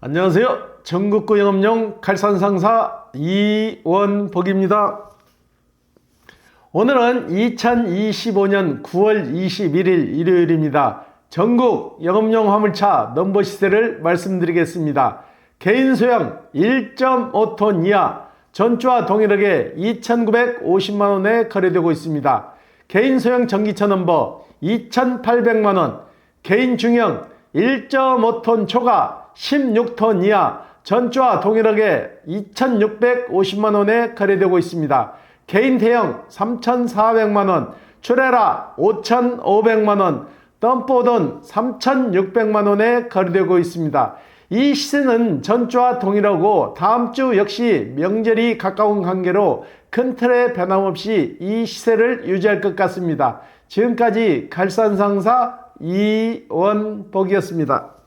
안녕하세요. 전국구 영업용 칼산상사 이원복입니다. 오늘은 2025년 9월 21일 일요일입니다. 전국 영업용 화물차 넘버 시세를 말씀드리겠습니다. 개인 소형 1.5톤 이하 전주와 동일하게 2,950만원에 거래되고 있습니다. 개인 소형 전기차 넘버 2,800만원, 개인 중형 1.5톤 초과 16톤 이하 전주와 동일하게 2,650만원에 거래되고 있습니다. 개인 대형 3,400만원, 출애라 5,500만원, 덤포돈 3,600만원에 거래되고 있습니다. 이 시세는 전주와 동일하고 다음 주 역시 명절이 가까운 관계로 큰 틀의 변함없이 이 시세를 유지할 것 같습니다. 지금까지 갈산상사 이원복이었습니다.